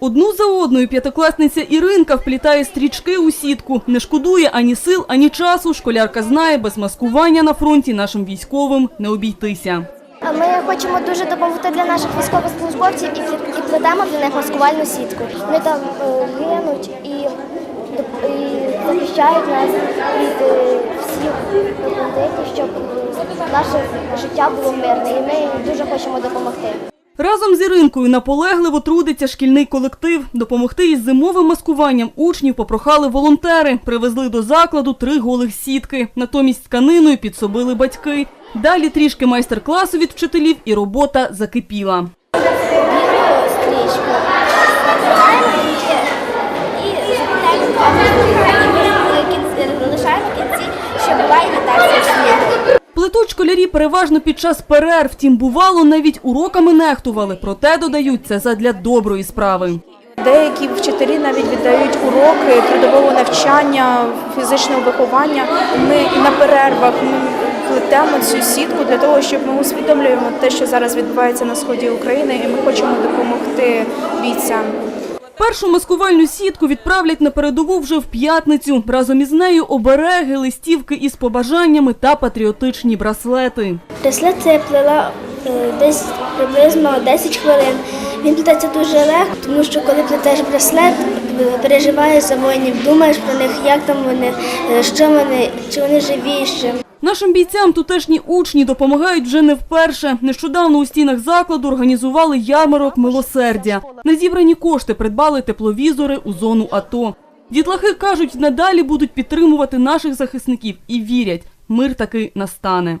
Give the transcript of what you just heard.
Одну за одною п'ятикласниця Іринка вплітає стрічки у сітку. Не шкодує ані сил, ані часу. Школярка знає, без маскування на фронті нашим військовим не обійтися. Ми хочемо дуже допомогти для наших військовослужбовців і, плетемо для них маскувальну сітку. Вони там е, гинуть і, і захищають нас від е, всіх бандитів, щоб наше життя було мирне. І ми дуже хочемо допомогти. Разом з Іринкою наполегливо трудиться шкільний колектив. Допомогти із зимовим маскуванням учнів попрохали волонтери. Привезли до закладу три голих сітки. Натомість тканиною підсобили батьки. Далі трішки майстер-класу від вчителів і робота закипіла. Плетуть школярі переважно під час перерв. Втім, бувало, навіть уроками нехтували. Проте додають це задля доброї справи. Деякі вчителі навіть віддають уроки трудового навчання, фізичного виховання. Ми на перервах ми плетемо цю сітку для того, щоб ми усвідомлюємо те, що зараз відбувається на сході України, і ми хочемо допомогти бійцям. Першу маскувальну сітку відправлять на передову вже в п'ятницю. Разом із нею обереги, листівки із побажаннями та патріотичні браслети. Браслет це я плела е, десь приблизно 10 хвилин. Він плететься дуже легко, тому що коли плетеш браслет, е, переживаєш за воїнів, думаєш про них, як там вони, е, що вони, чи вони живі ще. Нашим бійцям тутешні учні допомагають вже не вперше. Нещодавно у стінах закладу організували ярмарок милосердя. На зібрані кошти придбали тепловізори у зону АТО. Дітлахи кажуть, надалі будуть підтримувати наших захисників і вірять, мир таки настане.